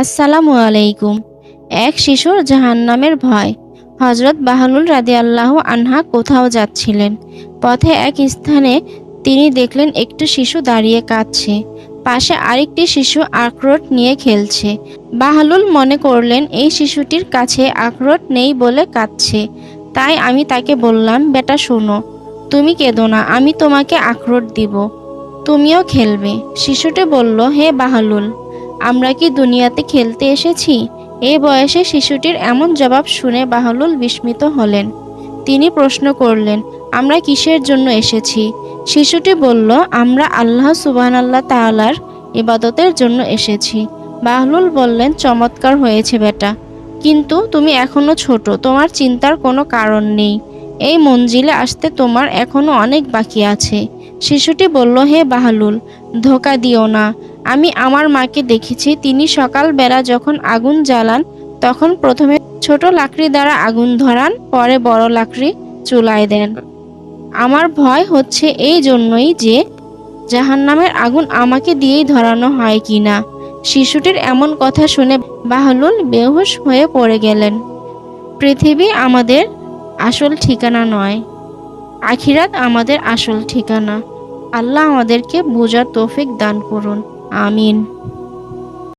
আসসালামু আলাইকুম। এক শিশুর জাহান্নামের ভয়। হজরত বাহলুল রাদি আল্লাহ আনহা কোথাও যাচ্ছিলেন। পথে এক স্থানে তিনি দেখলেন একটি শিশু দাঁড়িয়ে কাঁদছে। পাশে আরেকটি শিশু আখরোট নিয়ে খেলছে। বাহলুল মনে করলেন, এই শিশুটির কাছে আখরোট নেই বলে কাঁদছে। তাই আমি তাকে বললাম, বেটা, শোনো, তুমি কেঁদো না, আমি তোমাকে আখরোট দিব। তুমিও খেলবে। শিশুটি বলল, হে বাহলুল আমরা কি দুনিয়াতে খেলতে এসেছি? এই বয়সে শিশুটির এমন জবাব শুনে বাহলুল বিস্মিত হলেন। তিনি প্রশ্ন করলেন, আমরা কিসের জন্য এসেছি? শিশুটি বলল, আমরা আল্লাহ সুবাহ আল্লাহ তাআলার ইবাদতের জন্য এসেছি। বাহলুল বললেন, চমৎকার হয়েছে বেটা। কিন্তু তুমি এখনও ছোট, তোমার চিন্তার কোনো কারণ নেই। এই মঞ্জিলে আসতে তোমার এখনও অনেক বাকি আছে। শিশুটি বলল, হে বাহলুল, ধোকা দিও না। আমি আমার মাকে দেখেছি, তিনি সকালবেলা যখন আগুন জ্বালান, তখন প্রথমে ছোট লাকড়ি দ্বারা আগুন ধরান, পরে বড় লাকড়ি চুলায় দেন। আমার ভয় হচ্ছে এই জন্যই যে জাহান্নামের আগুন আমাকে দিয়েই ধরানো হয় কি না। শিশুটির এমন কথা শুনে বাহলুল বেহুশ হয়ে পড়ে গেলেন। পৃথিবী আমাদের আসল ঠিকানা নয়, আখিরাত আমাদের আসল ঠিকানা। আল্লাহ আমাদেরকে বোঝার তৌফিক দান করুন। Amin.